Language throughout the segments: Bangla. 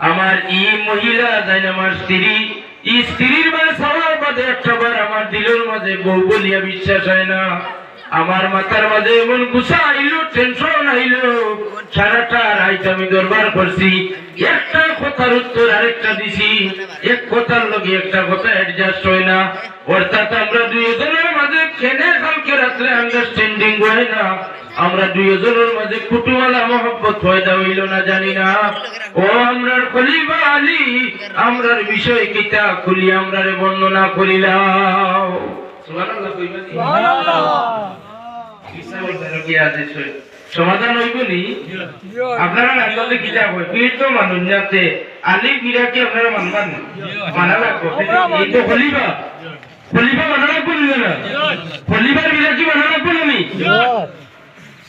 আমার ই মহিলা যাই আমার স্ত্রী ই স্ত্রীর বা সবার মাঝে একটাবার আমার দিলের মাঝে বউ বলিয়া বিশ্বাস হয় না। আমার মাথার মাঝে এমন গুসা আইলো টেনশন আইলো। সারাটা রাইত আমি দরবার করছি, একটা কথার উত্তর আরেকটা দিছি। এক কথার লগে একটা কথা অ্যাডজাস্ট হয় না। অর্থাৎ আমরা দুইজনের মাঝে কেনে কালকে রাত্রে আন্ডারস্ট্যান্ডিং হয় না। আমরা দুইজনের মাঝে কুটুমালা মহব্বত পয়দা হইল না জানি না। ও আমরার খলিফা আলী আমরার বিষয় কিতা খুলি আমরারে বর্ণনা করিলাম? সমাধান হইব নি? আপনারা আসলে কিতা হয়? পীর তো মানুষ যাতে আলী আপনারা মানবেন? না মানা লাগবো? এই তো খলিফা। খলিফা মানা লাগবো না খলিফার পীরা মানা লাগবো না নি?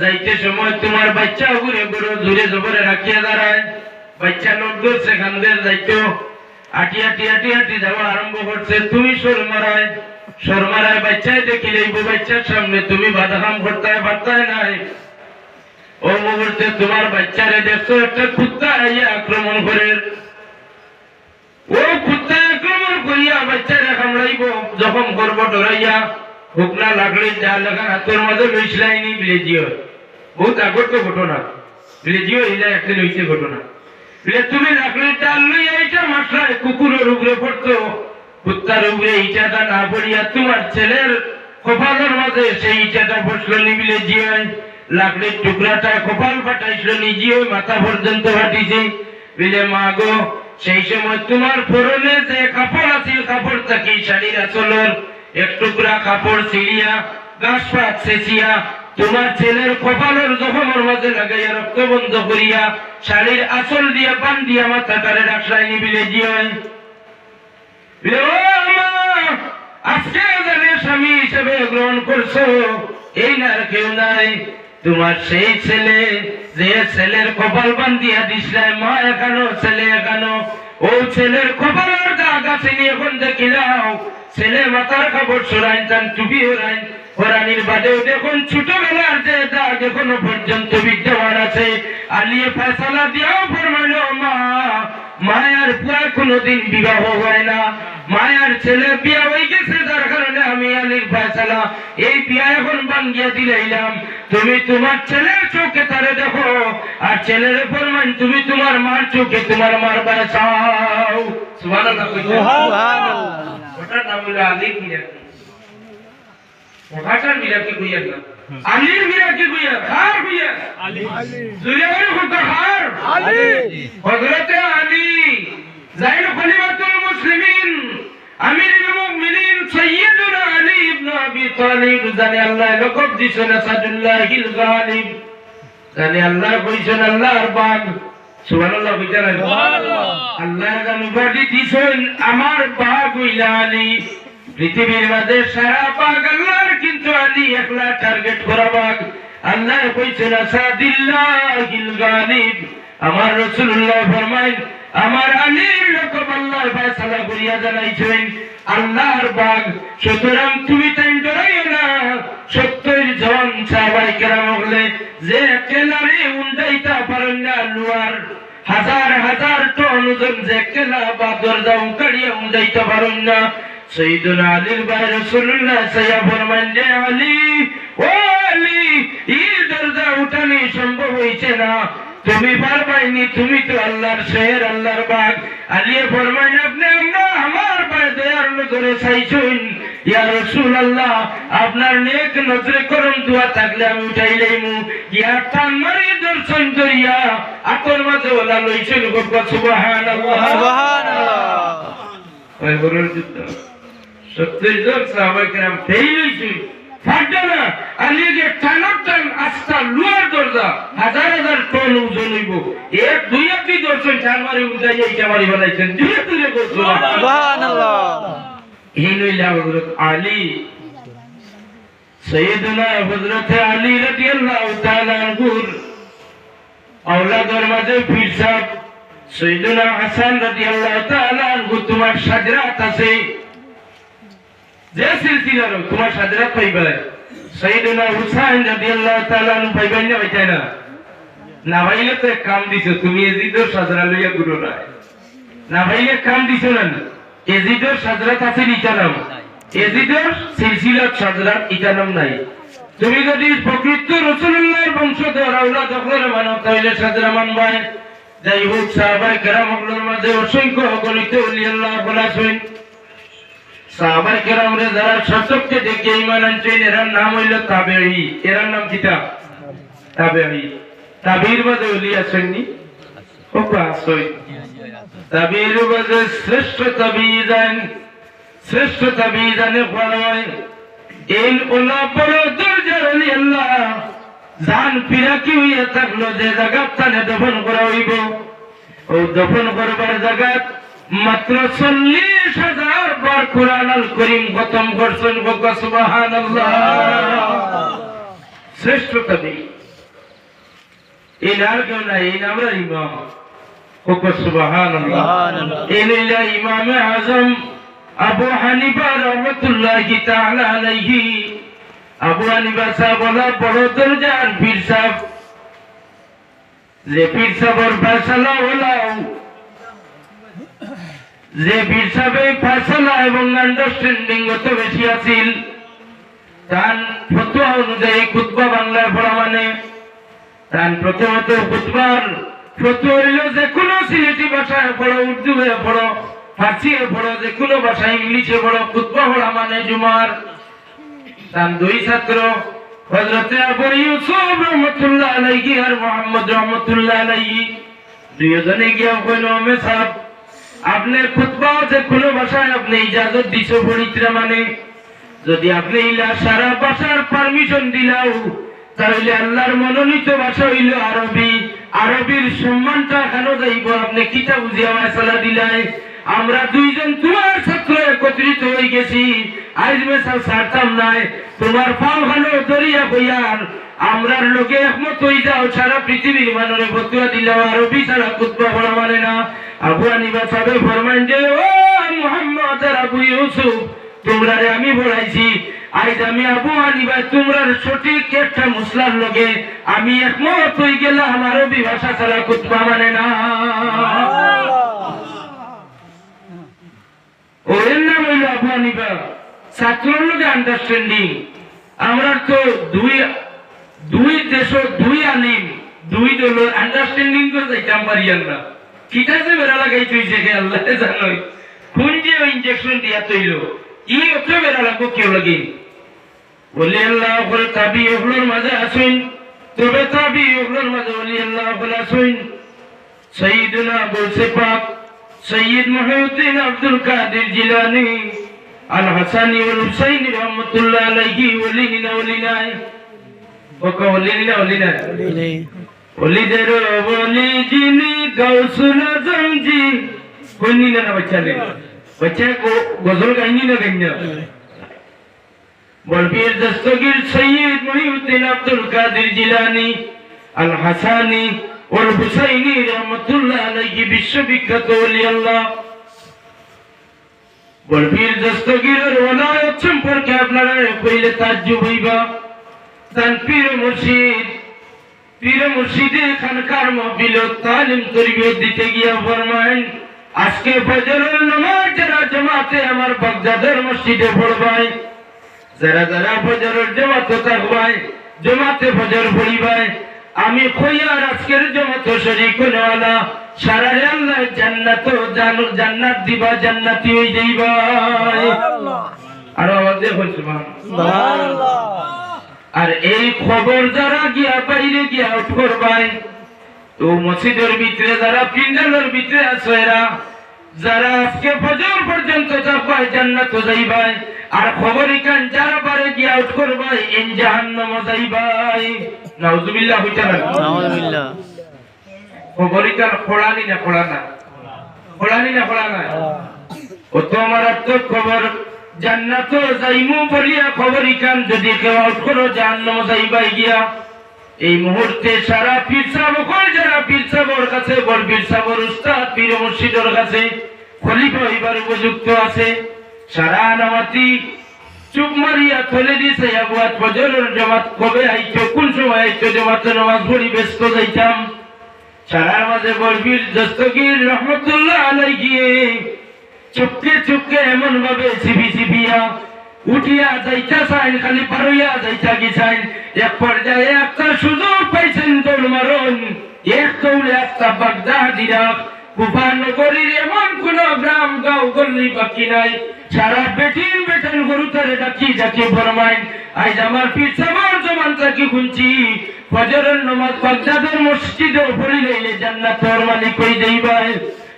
যাইতে সময় তোমার বাচ্চা ঘুরে ঘুরে ধরে জবরে রাখিয়া দাঁড়ায়। বাচ্চা নড়লো সেখান দিয়ে যাইতো। আটি আটি আটি আটি যাওয়া আরম্ভ করছে। তুমি সর মারায় সর মারায় বাচ্চায় দেখিলে বাচ্চার সামনে তুমি বাধা কাম করতে পারতায় নাই। ও মুহূর্তে তোমার বাচ্চারে দেখছ, একটা কুত্তা আইয়া আক্রমণ করে। ও কুত্তা আক্রমণ করিয়া বাচ্চারে কামড়াইব। যখন করব ডরাইয়া হুকনা লাগলে যা লাগা হাতের মাঝে লইসলাইনি বিলেজিও বহুত আগর তো ঘটনা। বিলেজিও ইলা একদিন হইছে ঘটনা। বিলে তুমি লাগলে ডাল লই এইটা মাসলায় কুকুরের উপরে পড়তো, কুত্তার উপরে ইটাটা না পড়িয়া তোমার ছেলের কপালের মাঝে সেই ইটাটা বসল নিবিলে জিও লাকড়ির টুকরাটা কপাল ফাটাইছিল নিজেও মাথা পর্যন্ত ফাটিছে। বিলে, মা গো, সেই সময় তোমার পরনে যে কাপড় আছিল কাপড় থাকি শাড়ির আচলর? এক টুকরা কাপড় ছিড়িয়া, গাছ পাত সেচিয়া, তোমার ছেলের কপালের জখমের মাঝে লাগাইয়া রক্ত বন্ধ করিয়া, শাড়ির আচল দিয়া বান দিয়া মাথাটারে রাখলাই নিবিলে আজকে স্বামী হিসেবে গ্রহণ করছ? এই না কেউ নাই। তোমার সেই ছেলে, যে ছেলের কপাল বান্ধিয়া দিসলাই মা এখানো ছেলে এখানো ও ছেলের কপালের দাগ আছে এখন দেখিলাও ছেলে মাথার কাপড় সরাইন তান টুপি হরাইন হরানির বাদেও দেখুন, ছোটবেলার যে দাগ এখনও পর্যন্ত বিদ্যমান আছে। আলিয়ে ফেসলা দিয়াও ফরমাইল, মা, মায়ার পুরা কোনোদিন বিবাহ হয় না। মায়ার ছেলে বিয়া হয়ে গেছে, যার কারণে আমি আলীর ফয়সালা। এই বিয়া এখন বাঙ্গিয়া দিলাইলাম। তুমি তোমার ছেলের চোখে তারে দেখো, আর ছেলের ফরমান, তুমি তোমার মার চোখে তোমার মার সুবহানাল্লাহ। কইছে ওটার নাম হলো আলীর মিরাকি ওটার মিরাকি কইয়া না আলীর মিরাকি কইয়া কার কইয়া জুলিয়ার হুকা কার হযরতে আলী। জাইন খলিফাতুল মুসলিমিন আমিরুল মুমিনিন সাইয়্যিদুনা আলী ইবনে আবি তালিব জানে আল্লাহ লকব দিছেন আসাদুল্লাহিল গালিব। জানে আল্লাহ কইছেন আল্লাহর বাগ। সুবহানাল্লাহ বিচার আল্লাহ জানো বাড়ি দিছেন আমার বাগ হইলা আলী পৃথিবীর মাঝে সারা বাগ আল্লাহর কিন্তু আলী একলা টার্গেট করা বাগ আল্লাহ কইছেন আসাদিল্লাহিল গালিব আমার রাসূলুল্লাহ ফরমাইন আমার আলীর রকম আল্লাহর ফয়সালা করিয়া জানাইছেন আল্লাহর বাগ সুতরাং তুমি তাই যে, কেলা বা দরজা উকাড়িয়া যাইতে পারুন না। সৈদুল আলীর ভাই রসুল্লাহ সাইয়া ফরমান যে আলী, ও আলী, এই দরজা উঠানি সম্ভব হয়েছে না। তুমি পারবাইনি তুমি তো আল্লাহর শের আল্লাহর বাগ। আলিয়ে ফরমাইন আপনি আমরা আমার পায়ে দয়ার নজরে চাইছুন। ইয়া রাসূলুল্লাহ আপনার নেক নজরে করম দোয়া থাকলে আমি উঠাইলেইমু ইয়া টান মারি দর্শন করিয়া আকর মাঝে ওলা লইছেন গো সুবহানাল্লাহ। ওই বড়র যুদ্ধ। সত্তর জন সাহাবায়ে কেরাম ফেল হইছেন ফাটবে না। আলিয়ে যে টানার টান হাজার হাজার টন ওজন হইব। এক দুই একটি দর্শন করছেন চার মারি উঠাই মারি বানাইছেন ধীরে ধীরে করছ সুবহানাল্লাহ। এই নইলা হযরত আলী। সৈয়দনা হযরত আলী রাদিয়াল্লাহু তাআলা আনহুর আওলাদের মাঝে পীর সাহেব সৈয়দনা হাসান রাদিয়াল্লাহু তাআলা আনহু তোমার সাজরাত আছে। যে সিলসিলার তোমার সাজরাত পাইবে। সৈয়দনা হুসাইন রাদিয়াল্লাহু তাআলা আনহু পাইবেন না পাইতে না না ভাইলে তো কাম দিছো, তুমি এজিদর সাজরা লইয়া গুরু না। না ভাইলে কাম দিছো না এজিদর সাজরাত আছে নিতানাম এজিদর সিলসিলাত সাজরাত ইতানাম নাই। তুমি যদি প্রকৃত রসুল্লাহর বংশধর আওলাদ হকলের মানো তাহলে সাজরা মানবাই যাই হোক সাহাবাই কেরাম হকলের মাঝে অসংখ্য গণিত উলিয়াল্লাহ বলা শুন সাহাবাই কেরাম রে যারা সচককে দেখে ইমান আনছেন এরার নাম হইল তাবেঈ। এরার নাম কিতা তাবেঈ। তাবির মাঝে উলি আসেননি তাবির মাঝে শ্রেষ্ঠ তাবিজান শ্রেষ্ঠ তাবিজানে হয় এই ওলা বড় দরজার আলী আল্লাহ। জান পিরা কি হইয়া থাকল যে জায়গাত তানে দফন করা হইব। ও দফন করবার জায়গাত মাত্র চল্লিশ হাজার বার কোরআন আল করিম খতম করছেন সুবাহান শ্রেষ্ঠ কবি এই নার কেউ নাই এই নামরা ইমাম। সুবাহান সুবহানাল্লাহ। ইমামে আজম আবু হানিফা রহমতুল্লাহি তাআলা আলাইহি। আবু হানিফা সাহেব বলা বড় দরজার পীর সাহেব। যে পীর সাহেবর ফয়সালা হলাও যে পীর সাহেবের ফয়সালা এবং আন্ডারস্ট্যান্ডিং অত বেশি আছিল, তার ফতোয়া অনুযায়ী খুতবা বাংলায় পড়া মানে তার প্রথমত খুতবার ফতোয়া হইল যে কোনো সিলেটি ভাষায় পড়ো উর্দু হয়ে পড়ো ফার্সি হয়ে পড়ো, যে কোনো ভাষা ইংলিশে পড়ো, খুতবা পড়া মানে জুমার। তার দুই ছাত্র হজরতে আবু ইউসুফ রহমতুল্লাহ আলাইহি আর মোহাম্মদ রহমতুল্লাহ আলাইহি, দুইজনে গিয়া কইল মে সাহেব আপনি খুতবা যে কোনো ভাষায় আপনি ইজাজত দিছো পড়িত্রা মানে। যদি আপনি ইলা সারা ভাষার পারমিশন দিলাও, তাহলে আল্লাহর মনোনীত ভাষা হইল আরবি। আরবির সম্মানটা কেন যাইব? আপনি কিতা বুঝিয়া মাসালা দিলাই। আমরা দুইজন তোমার ছাত্র একত্রিত হয়ে গেছি। আজ মেশাল ছাড়তাম নাই। তোমার পাও ভালো দরিয়া বইয়ার। আমরার লোকে একমত হয়ে যাও, সারা পৃথিবীর মানরে বতুয়া দিলাও। আরবি ছাড়া কুতবা পড়া মানে না। আবু আনিবা ফরমান যে, ও মোহাম্মদ আবু ইউসুফ, তোমরা আমি বলাইছি আজ আমি আবু হানিফা তোমরা সঠিক একটা মুসলার লগে আমি একমত হয়ে ছাড়া কুতবা মানে না। নাম হইল আবু হানিফা। ছাত্রর লগে আন্ডারস্ট্যান্ডিং আমরা তো দুই দুই দেশ দুই আলিম, দুই দল আন্ডারস্ট্যান্ডিং করে যাইতাম পারি আমরা। কিতা যে বেড়া লাগাই তুইছে হে আল্লাহ জানোই। কোন যে ইনজেকশন দিয়া তৈল। ই অত বেড়া লাগবো কেউ লাগি? বলি আল্লাহ আব্দুল কাদের জিলানি, আল হাসানি ওয়াল হুসাইনি রহমতুল্লাহ আলাইহি ওলিনা ওলিনায় ওকে ওলিনা ওলিনায় ওলিদের বলি যিনি গৌসুল আজমজি কোনি না বাচ্চা রে? গজল গাইনি না গাইনি বলবীর দস্তগীর সৈয়দ মহিউদ্দিন আব্দুল কাদের জিলানি, আল হাসানি ওয়াল হুসাইনি রহমতুল্লাহ আলাইহি বিশ্ববিখ্যাত ওলি আল্লাহ। সম্পর্কে আপনারা কইলে তাজ্জুব হইবা। তান পীর মুর্শিদ পীর মুর্শিদে খানকার মহবিল তালিম তরবিয়ত দিতে গিয়া ফরমাইন আজকে ফজরের নামাজ যারা জামাতে আমার বাগদাদের মসজিদে পড়বাই যারা যারা ফজরের জামাতে থাকবাই জামাতে ফজর পড়িবাই আমি খইয়ার আজকের জামাতে শরীক নেওয়ালা সারা আল্লাহ জান্নাত জানুর জান্নাত দিবা জান্নাতি হই যাইবাই আর দিয়ে হইছে আর এই খবর যারা গিয়া বাইরে গিয়া আউট করবাই তো মসজিদের ভিতরে যারা পিন্ডালের ভিতরে আছে এরা যারা আজকে ফজর পর্যন্ত যাবাই জান্নাত যাইবাই আর খবর ইকান যারা পারে গিয়া আউট করবাই ইন জাহান্নাম যাইবাই নাউজুবিল্লাহ হইতা না? নাউজুবিল্লাহ। খবরিকার খোলানি না খোলা না খোলানি না খোলা না ও তো আমার আত্ম খবর জান্নাত যাইমু বলিয়া খবরিকান যদি কেউ আউট করো জাহান্নাম যাইবাই গিয়া, এই মুহূর্তে সারা পীর সাহেব ওখানে যারা পীর কাছে, বল পীর উস্তাদ, পীর মুর্শিদের কাছে খলিফা হইবার উপযুক্ত আছে। সারা নামাতি চুপ মারিয়া থলে দিছে আবুয়াত ফজরের জামাত কবে আইছো কোন সময় আইছো জামাতে নামাজ পড়ি ব্যস্ত যাইতাম। সারার মাঝে বলবীর দস্তগীর রহমতুল্লাহ আলাই গিয়ে চুপকে চুপকে এমন ভাবে সিবি সিবিয়া উঠিয়া যাইতা চাইন, খালি পারইয়া যাইতা গিছাইন এক পর্যায়ে একটা সুযোগ পাইছেন তোর মারণ। এক কৌলে একটা বাগদাদিরা কুফানগরীর এমন কোন গ্রাম গাঁও গল্লি বাকি নাই। সারা বেটিন গরু তারে ডাকি আজ আমার পিছাবার জমান তাকে গুনছি ফজরের বাগদাদের মসজিদে লইলে জান্নাতর মালিক কই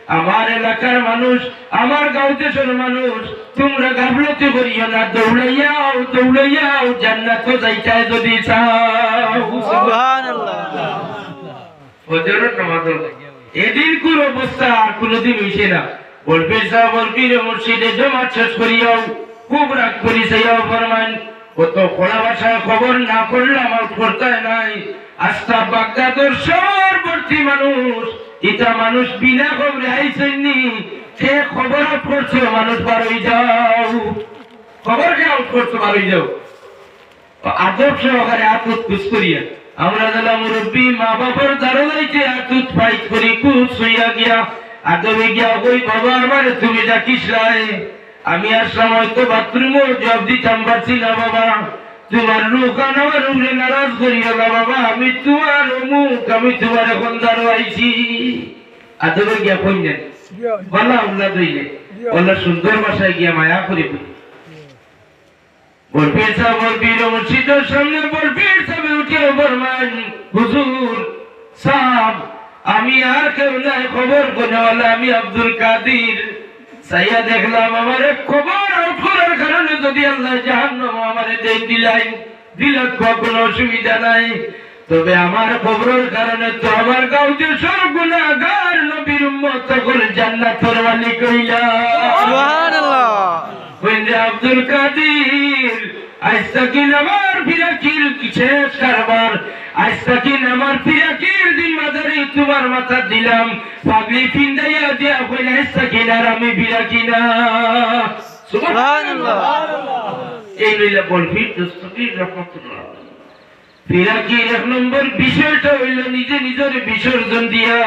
আমার এলাকার মানুষ আমার গাঁও দেশের মানুষ তোমরা গাফলতি করিও না দৌড়াইয়াও দৌড়াইয়াও জান্নাত যাইতায় যদি চাও। নামাজ এদিন কোন অবস্থা আর কোনদিন হইছে না। বলবি সাহেব বলবি রে মসজিদে জমাত শেষ করিয়াও খুব রাগ করি সেইয়াও ফরমান। কত খোলা ভাষায় খবর না করলাম আউট করতে নাই। আস্থা বাগদাদর সর্বর্তী মানুষ ইটা মানুষ বিনা খবরে আইসেননি সে খবর আউট করছ মানুষ বারোই যাও। খবর কে আউট করছ, বারোই যাও? আদব সহকারে আতুত কুচ করিয়া, আমরা যারা মুরব্বী মা বাবার দ্বারা যাইতে আতুত ফাইট করি কুচ হইয়া গিয়া, আদবে গিয়া, ওই বাবা, আমারে তুমি ডাকিস রায় আমি আসলাম হয়তো বাথরুমও জব দিতাম, পারছি না বাবা। তোমার লোকান আমার উড়ে নারাজ করিও না বাবা, আমি তোমার অমুক আমি তোমার এখন দ্বারা আইছি আদবে গিয়া কইলেন বলা উল্লা দইলে। বলা সুন্দর ভাষায় গিয়া মায়া করে বলি। সাহেব বলবীর মসজিদের সামনে বলবীর সাহেব উঠে বলমান হুজুর সাহেব, আমি আর কেউ নাই, খবর কোনেওয়ালা, আমি আব্দুল কাদির। সাইয়া দেখলাম আমার আউট করার কারণে যদি আল্লাহ জাহান্নাম আমার দেই দিলাই দিলে কোনো অসুবিধা নাই। তবে আমার খবরের কারণে তো আমার সব গুণাগার নবীর উম্মত তখন জান্নাতের মালিক হইলা সুবহানাল্লাহ। বন্ধু আব্দুল কাদির আজ তাকিন আমার ফিরাকির শেষ কারবার? আজ তাকিন আমার জিম্মাদারি তোমার মাথা দিলাম। পাগলি ফিন্দাইয়া দিয়া কইলে আজ তাকিন আর আমি ফিরাকি না সুবহানাল্লাহ। এই লইলা বলবি দস্তগীর রহমতুল্লাহ। ফিরাকির এক নম্বর বিষয়টা হইল নিজে নিজের বিসর্জন দিয়া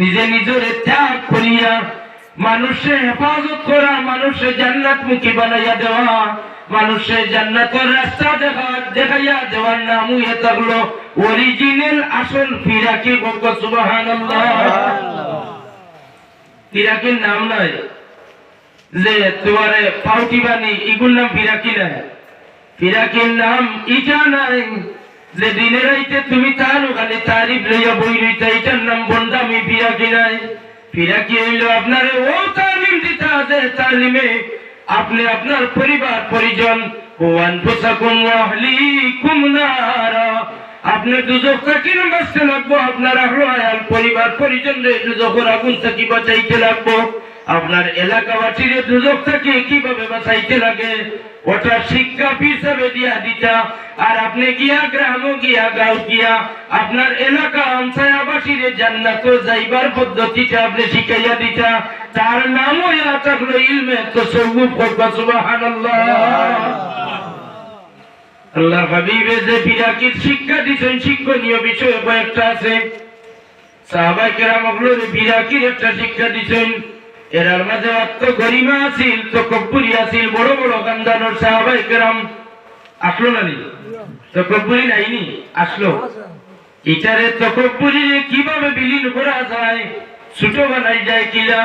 নিজে নিজের ত্যাগ করিয়া মানুষের হেফাজত করা মানুষের জান্নাত মুখী বানাইয়া দেওয়া। মানুষের জান্নাতের রাস্তা দেখা দেখাইয়া দেওয়ার নাম হইয়া থাকল অরিজিনাল আসল ফিরাকি বলক সুবহানাল্লাহ। ফিরাকির নাম নাই যে তোমারে পাউটি বানি ইগুর নাম ফিরাকি নাই। ফিরাকির নাম ইটা নাই যে দিনে রাইতে তুমি তার ওখানে তারিফ লইয়া বই রইতা এটার নাম বন্দামি ফিরাকি নাই। ফিরাকি হইল আপনার ও তালিম দিতে আছে তালিমে আপনি আপনার পরিবার, পরিজন আপনি দুজক আপনার বাঁচাইতে লাগবো। আপনার এলাকাবাসীর দুজক কীভাবে বাঁচাইতে লাগে? ওটা শিক্ষা হিসাবে দিয়া দিতা। আর আপনি গিয়া গ্রাম গিয়া গাঁও গিয়া আপনার এলাকা অঞ্চয়াবাসীর জান্নাত যাইবার পদ্ধতিটা আপনি শিখাইয়া দিতা। তার নাম থাকল ইলমে সুবহানাল্লাহ। আল্লাহ হাবিবে যে বিরাকির শিক্ষা দিচ্ছেন শিক্ষণীয় বিষয় কয়েকটা আছে। সাহাবাই কেরাম বিরাকির একটা শিক্ষা দিচ্ছেন এরার মাঝে অত্য গরিমা আছিল, তো কব্বুরি আছিল, বড় বড় কান্দানোর সাহাবাই কেরাম। আসলো না নি? তো কব্বুরি নাইনি? আসলো। ইটারে তকব্বুরি কীভাবে বিলীন করা যায়? ছোট বানাই যায় কিলা?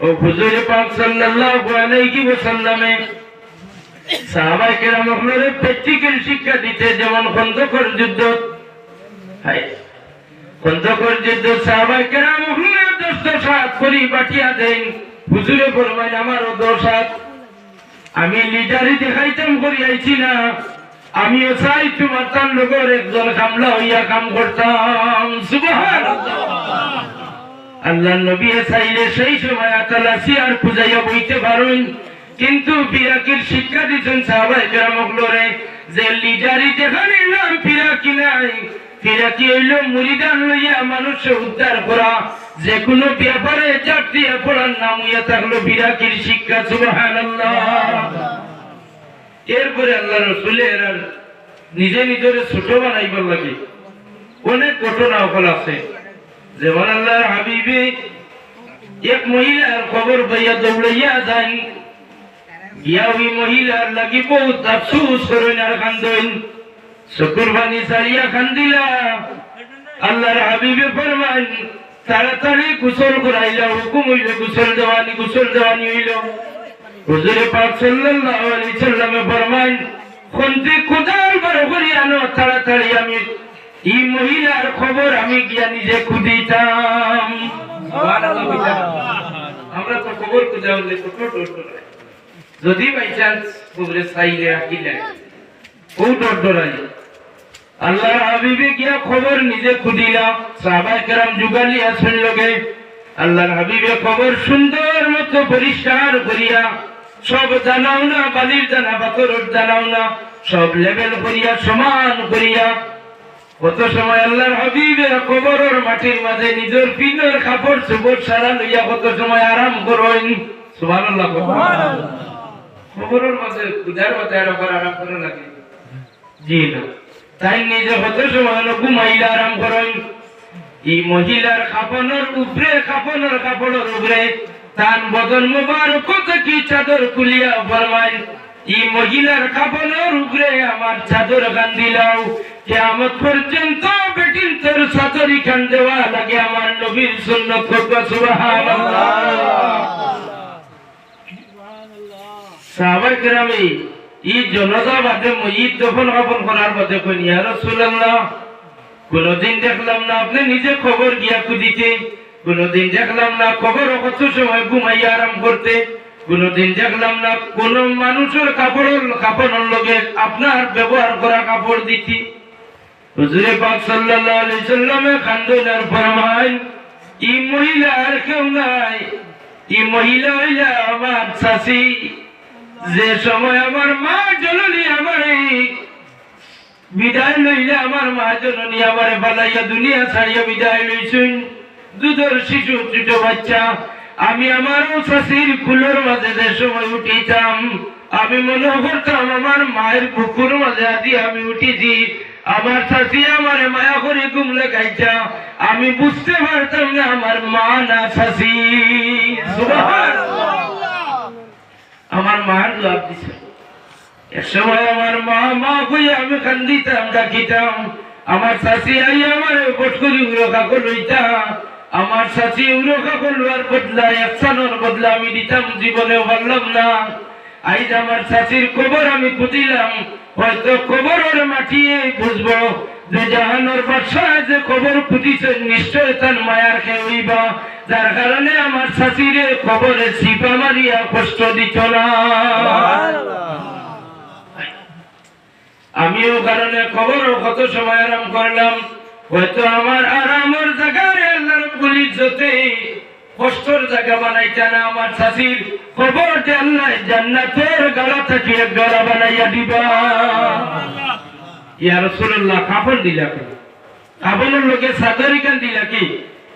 ও হুজুরে পাক সাল্লাল্লাহু আলাইহি ওয়াসাল্লামে। সাহাবাই কেরাম আপনাদের প্র্যাকটিক্যাল শিক্ষা দিতে যেমন খন্দকর যুদ্ধ। হাই খন্দকর যুদ্ধ সাহাবাই কেরাম আপনাদের দশ দশ করি বাটিয়া দেন, হুজুরে বলবেন, আমারও দশ আমি লিডারি দেখাইতাম করি, আইছি না। আমিও চাই তোমার তার লোকের একজন কামলা হইয়া কাম করতাম। আল্লাহ নবী চাইলে সেই সময় আতালাসি আর পূজাইয়া বইতে পারুন। কিন্তু পিরাকির শিক্ষা দিচ্ছেন সাহাবাই কেরামকলরে যে লিডারি যেখানে নাম পিরাকি নাই। পিরাকি হইল? মুরিদান লইয়া মানুষ উদ্ধার করা। যে কোনো ব্যাপারে চারটিয়া পড়ার নাম হইয়া থাকল পিরাকির শিক্ষা, সুবহানাল্লাহ। এরপরে আল্লাহ রসুলের আর নিজে নিজের ছোট বানাইবার লাগে। অনেক ঘটনা ওখানে আছে। যেমন আল্লাহর হাবিবে এক মহিলার খবর পাইয়া দৌড়াইয়া যান গিয়া ওই মহিলার লাগি বহুত আফসুস করেন আর কান্দন। চকুর বাণী সারিয়া কান্দিলা। আল্লাহর হাবিবে ফরমান তাড়াতাড়ি গোসল করাইলা, হুকুম হইল গোসল দেওয়ানি গোসল দেওয়ানি হইল। হুজুরে পাক সাল্লাল্লাহু আলাইহি সাল্লামে ফরমান খন্তি কোদাল বার করি আনো, তাড়াতাড়ি আমি, এই মহিলার খবর আমি গিয়া নিজে কইতাম। আমরা তো খবর খুঁজা হলে যদি বাই চান্স খবরে চাইলে আকিলে ও ডরাই আল্লাহর হাবিবে গিয়া খবর নিজে খুদিলা সাহাবায়ে কেরাম যুগালি আসেন লগে আল্লাহর হাবিবে খবর সুন্দর মতো পরিষ্কার করিয়া সব জানাও না, বালির জানা বাকরর জানাও না, সব লেভেল করিয়া সমান করিয়া। কত সময় আল্লাহর হাবিবের কবরের মাটির মাঝে নিজের পিনের কাপড় চোপড় সারা লইয়া কত সময় আরাম করেন? সুবহানাল্লাহ কবরের মাঝে পূজার মাঝে আরাম করে আরাম করে লাগে। জি না। তাই নিজে কত সময় ঘুমাইলে আরাম করেন এই মহিলার কাপনের উপরে কাপনের কাপড়ের উপরে তার বদন মুবারক কি চাদর খুলিয়া ফরমাইন এই মহিলার কাপনের উপরে আমার চাদর গান দিলাও কেমন পর্যন্ত বেটিন তোর চাদরি খান দেওয়া লাগে আমার নবীর সুন্নত করবা সুবহানাল্লাহ। কেরামে এই জনতা বাদে মহিদ দফন কাপন করার বাদে কই ইয়া রাসূলুল্লাহ কোনদিন দেখলাম না, আপনি নিজে খবর গিয়া খুদিতে কোনদিন দেখলাম না খবর কত সময় ঘুমাইয়া আরাম করতে কোনদিন দেখলাম না, কোন মানুষের কাপড় কাপড়ের লগে আপনার ব্যবহার করা কাপড় দিতি হুজুরে পাক সাল্লাল্লাহু আলাইহি সাল্লামে খান্দনের ফরমান এই মহিলা আর কেউ নাই এই মহিলা হইলা আমার শাশি যে সময় আমার মা জননী আমার বিদায় লইলে আমার মা জননী আমার বালাইয়া দুনিয়া ছাড়িয়া বিদায় লইছুন। দুধের শিশু, ছোট বাচ্চা, আমি আমার শাশির কুলোর মাঝে যে সময় উঠিতাম, আমি মনে করতাম আমার মায়ের বুকুর মাঝে আদি আমি উঠেছি। আমার শাশি আমার মায়া করে ঘুম লেগাইছা। আমি বুঝতে পারতাম না আমার মা না শাশি। আমার মার জবাব দিছে। এক সময় আমার মা মা কই আমি কান্দিতাম ডাকিতাম আমার শাশি আই আমার বট করি উড়কা লইতা। আমার শাশি উড়কা লোয়ার বদলা একসানোর বদলা আমি দিতাম জীবনে পারলাম না। আইজ আমার শাশির কবর আমি খুঁজিলাম, হয়তো কবরের মাটিয়ে বুঝব যে জাহানোর বাদশাহ যে কবর খুঁজিছে, নিশ্চয় তার মায়ার খেউইবা যার কারণে আমার শাশিরে কবরে সিপা মারিয়া কষ্ট দিত না। আমিও কারণে খবর কত সময় আরাম করলাম। হয়তো আমার আরামের জায়গায় আল্লাহর গুলি যতে কষ্টর জায়গা বানাইতা না। আমার শাশির খবর আল্লাহ জান্নাতের গালা থাকি গালা বানাইয়া দিবা। ইয়া রাসূলুল্লাহ কাপড় দিলা কাপড়ের লোকে সাদরি কান দিলা কি?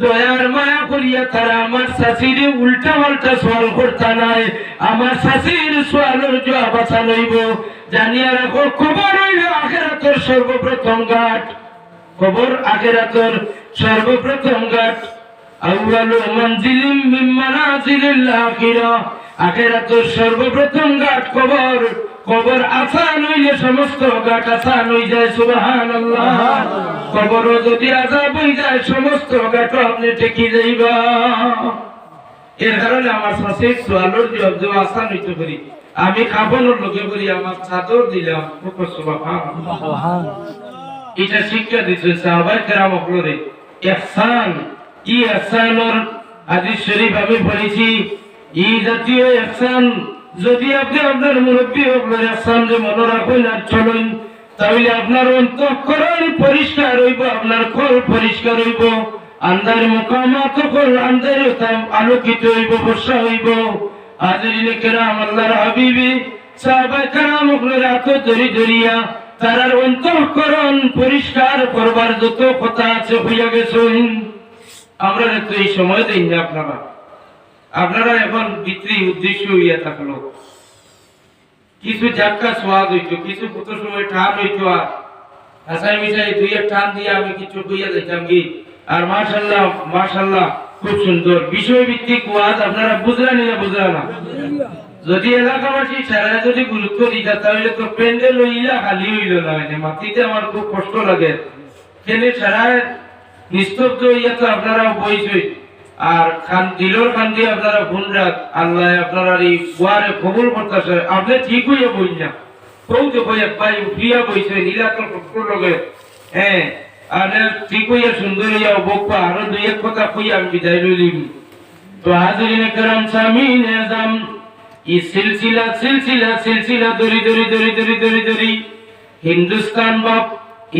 দয়ার মায়া করিয়া তারা আমার শাশিরে উল্টা পাল্টা সোয়াল করতা নাই। আমার শাশির সোয়ালের জবাব আসা লইব। জানিয়া রাখো, খবর হইল আখেরাতের সর্বপ্রথম ঘাট খবর আখেরাতের সর্বপ্রথম ঘাট আউয়ালু মঞ্জিলিম মিন মানাজিলিল আখিরা। আখেরাতের সর্বপ্রথম ঘাট কবর কবর আসান হইলে সমস্ত আসান হয়ে যায় সুবহানাল্লাহ। কবর যদি আজাব হয়ে যায় সমস্ত ঘাট আপনি টেকি যাইবা। এর কারণে আমার শাশুড়ি সোয়ালোর জবাব দেওয়া আসান হইতে পারি। আমি খাবনোর লোকে করি আমার চাদর দিলাম। সুবহান সুবহান এটা শিক্ষা দিচ্ছে সাহাবাই কেরাম অকলরে ইহসান ই ইহসানর হাদিস শরীফ আমি পড়েছি। ই জাতীয় ইহসান যদি আপনি আপনার মুরব্বী ইহসান যে মনে রাখুন আর চলুন, তাহলে আপনার অন্তঃকরণ পরিষ্কার হইব, আপনার কল পরিষ্কার হইব আন্দার মোকামাত কল আন্দার আলোকিত হইব, বর্ষা হইব। কেরাম, আল্লাহর হাবিবি কেরাম অকলরে হাত ধরি ধরিয়া তারার অন্তঃকরণ পরিষ্কার করবার যত কথা আছে হইয়া আমরা তো এই সময় দিন না আপনারা। আপনারা এখন বিক্রি উদ্দেশ্য হইয়া থাকল। কিছু জাটকা সোয়াদ হইতো, কিছু কত সময় টান হইতো, আর হাসাই মিশাই দুই এক টান দিয়ে আমি কিছু কইয়া যাইতাম কি? আর মাশাল্লাহ মাশাল্লাহ, খুব সুন্দর। বিষয় ভিত্তিক ওয়াজ আপনারা বুঝলেন না বুঝলেন না? যদি এলাকাবাসী সারা যদি গুরুত্ব দিতা তাহলে তো প্যান্ডেল হইলা খালি হইল না মাটিতে আমার খুব কষ্ট লাগে। কেন সারা নিস্তব্ধ হইয়া তো আপনারা বইছই আর খান দিলেও খান দিয়ে আপনারা ভুল রাখ আল্লাহ আপনারা এই গুয়ারে কবুল করতেছে। আপনি ঠিক হইয়া বই না। কৌতে পাই উঠিয়া বইছে নীলাকর হ্যাঁ আর ঠিক হইয়া সুন্দর হইয়া বকবা আরও দুই এক কথা কইয়া আমি বিদায় রইলিম তো হাজিরিনে কেরাম স্বামী নেজাম ই সিলসিলা সিলসিলা সিলসিলা দরি দরি দরি দরি দরি দরি হিন্দুস্তান বাপ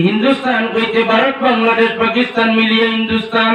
হিন্দুস্তান কইতে ভারত, বাংলাদেশ, পাকিস্তান মিলিয়ে হিন্দুস্তান।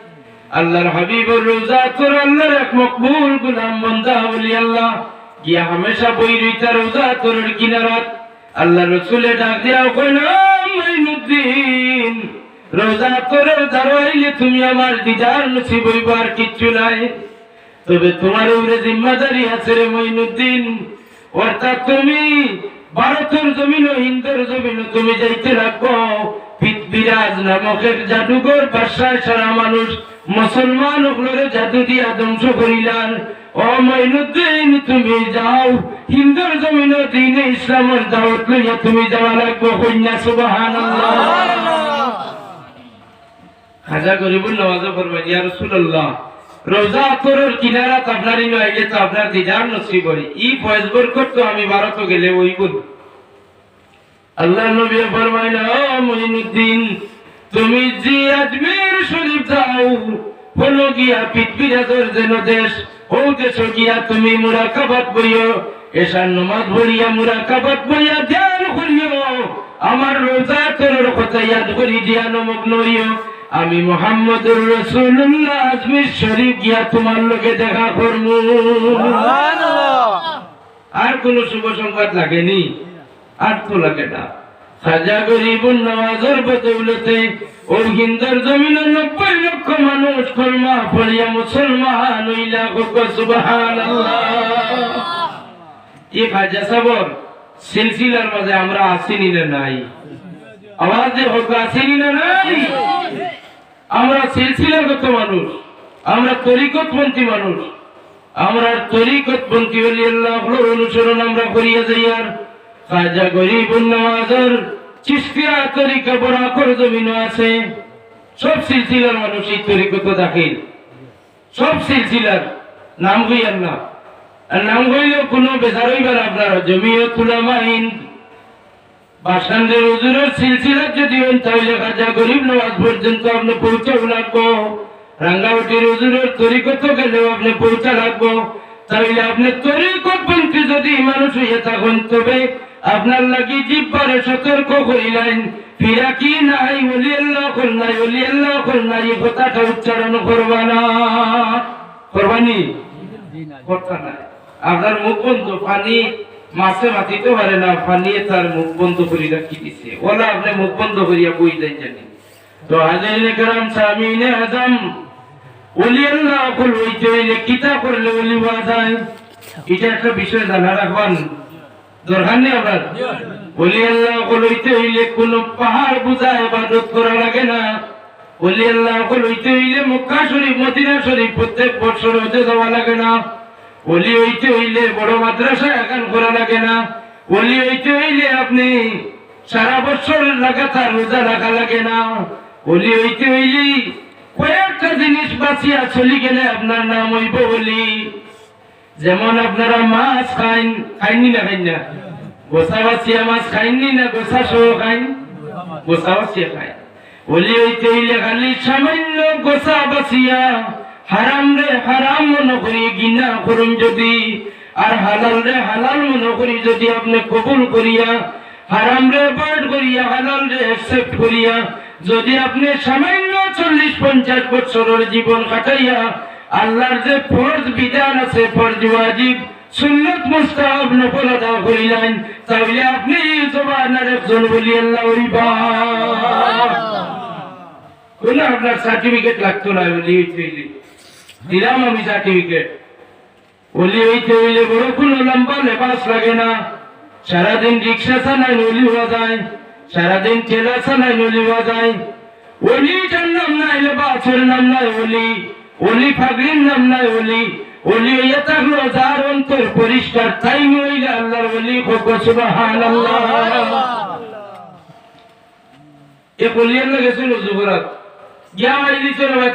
আল্লাহর হাবিবুর রোজা তোর আল্লাহর এক মকবুল গুলাম বন্দা বলি আল্লাহ। গিয়া হামেশা বই রইতা রোজা তোর কিনারাত। আল্লাহ রসুলে ডাক দিয়া কই না মাইনুদ্দিন রোজা তোরে দাঁড়াইলে তুমি আমার দিদার নসিব হইবার কিচ্ছু নাই। তবে তোমার উপরে জিম্মাদারি আছে রে মঈনুদ্দিন। অর্থাৎ তুমি ভারতের জমিন হিন্দের জমিন তুমি যাইতে লাগবো। পৃথ্বীরাজ নামক এক জাদুঘর বাসায় সারা মানুষ মুসলমান ওগুলোরে জাদু দিয়া ধ্বংস করিলান ও তুমি যাও। হিন্দুর জমিন দিনে ইসলামের দাওয়াত লইয়া তুমি যাওয়া লাগবো, কন্যা, সুবহানাল্লাহ। ফরমান ইয়া রোজা আতরের কিনারাত আপনার ইনো আইলে তো আপনার দিদার নসিব ই ফয়েজ বরকত তো আমি ভারত গেলে ওই বল আল্লাহ নবী ফরমাইল ও মুইনুদ্দিন তুমি জি আজমির শরীফ যাও। হলো গিয়া পৃথিবীর হাজার যেন দেশ ও দেশ গিয়া তুমি মুরাকাবাত বইও এসার নমাজ পড়িয়া মুরাকাবাত বইয়া ধ্যান করিও। আমার রোজা তোর কথা ইয়াদ করি দিয়া মগ্ন হইও আমি মোহাম্মদুর রসুল্লাহ আজমির শরীফ গিয়া তোমার লোকে দেখা করব আর কোন শুভ সংবাদ লাগেনি। আর তো লাগে না সাজা গরিব নওয়াজের বদৌলতে ও হিন্দর জমিনের নব্বই লক্ষ মানুষ কলমা পড়িয়া মুসলমান হইলা সুবহানাল্লাহ। এই খাজা সাবর সিলসিলার মাঝে আমরা আসিনি না নাই? আওয়াজে হোক আসিনি না নাই? আমরা সিলসিলাগত মানুষ, আমরা তরিকতপন্থী মানুষ। আমরা তরিকতপন্থী হলি আল্লাহর অনুসরণ আমরা করিয়া যাই আর খাজা গরিব নওয়াজের চিস্তিয়া তরিকা বড় বরাকর জমিন আছে। সব সিলসিলার মানুষ এই তরিকত দাখিল সব সিলসিলার নাম হইয়ার না আর নাম হইলেও কোনো বেজার হইবার আপনার জমিয়ত উলামা হিন্দ বাসান্দের যদি হন তাহলে খাজা গরিব নওয়াজ পর্যন্ত আপনি পৌঁছাও লাগবো। রাঙ্গাউটির তরিকত গেলেও আপনি পৌঁছা লাগবো। তাহলে আপনি তরিকত পন্থী যদি মানুষ হইয়া থাকুন, তবে আপনার লাগি জিব্বারে সতর্ক করিলেন। ফিরা কি নাই অলি আল্লাহ খুলনাই অলি আল্লাহ খুলনাই কথাটা উচ্চারণ করবা না। করবানি আপনার মুখ বন্ধ, পানি মাসে মাতিতে পারে না, পানি তার মুখ বন্ধ করি রাখি দিছে? ওলা আপনি মুখ বন্ধ করিয়া বই দেন জানি। তো হাজারিনে গ্রাম সামিনে আজম অলি আল্লাহ হইতে কিতা করলে অলি যায়? এটা একটা বিষয় জানা রাখবান। দরকার নেই আল্লাহ হইলে কোন পাহাড় বুঝা ইবাদত করা লাগে না। আল্লাহ হইলে মক্কা শরীফ মদিনা শরীফ প্রত্যেক বছর হতে যাওয়া লাগে না। হইতে হইলে বড় মাদ্রাসা একান করা লাগে না। হইতে হইলে আপনি সারা বছর লাগাতার রোজা রাখা লাগে না। ওলি হইতে হইলে কয়েকটা জিনিস বাঁচিয়া চলি গেলে আপনার নাম হইব বলি। যেমন আপনারা মাছ খাইন খাইনি না খাইন না গোসা বাছিয়া মাছ খাইনি না গোসা সহ খাইন? গোসা বাছিয়া খাই ওলি হইতে হইলে খালি সামান্য গোসা বাছিয়া, হারাম রে হারাম মনে করি, গিনা করুন যদি, আর হালাল রে হালাল মনে করি যদি আপনি কবুল করিয়া, হারাম রে বাদ করিয়া, হালাল রে অ্যাকসেপ্ট করিয়া, যদি আপনি সামান্য চল্লিশ পঞ্চাশ বছরের জীবন কাটাইয়া আল্লাহর যে ফরজ বিধান আছে, ফরজ ওয়াজিব, সুন্নত মুস্তাহাব নফল আদা করিলেন, তাহলে আপনি জবানার একজন বলি আল্লাহ হরিবা কোন আপনার সার্টিফিকেট লাগতো না বলি হইতে দিলাম আমি সার্টিফিকেট বলি হইতে হইলে বড় কোনো লম্বা লেবাস লাগে না। সারাদিন রিক্সা চালায় নলি হওয়া যায়, সারাদিন ঠেলা চালায় নলি হওয়া যায়। অলিটার নাম নাই, লেবাসের নাম নাই অলি অলি ফাগলির নাম নাই অলি অলি হইয়া থাকল যার অন্তর পরিষ্কার, তাই নইলে আল্লাহর অলি সুবহানাল্লাহ। এ কলিয়ার লাগে শুনো যুবরাত গিয়া মাই দিছে না ভাই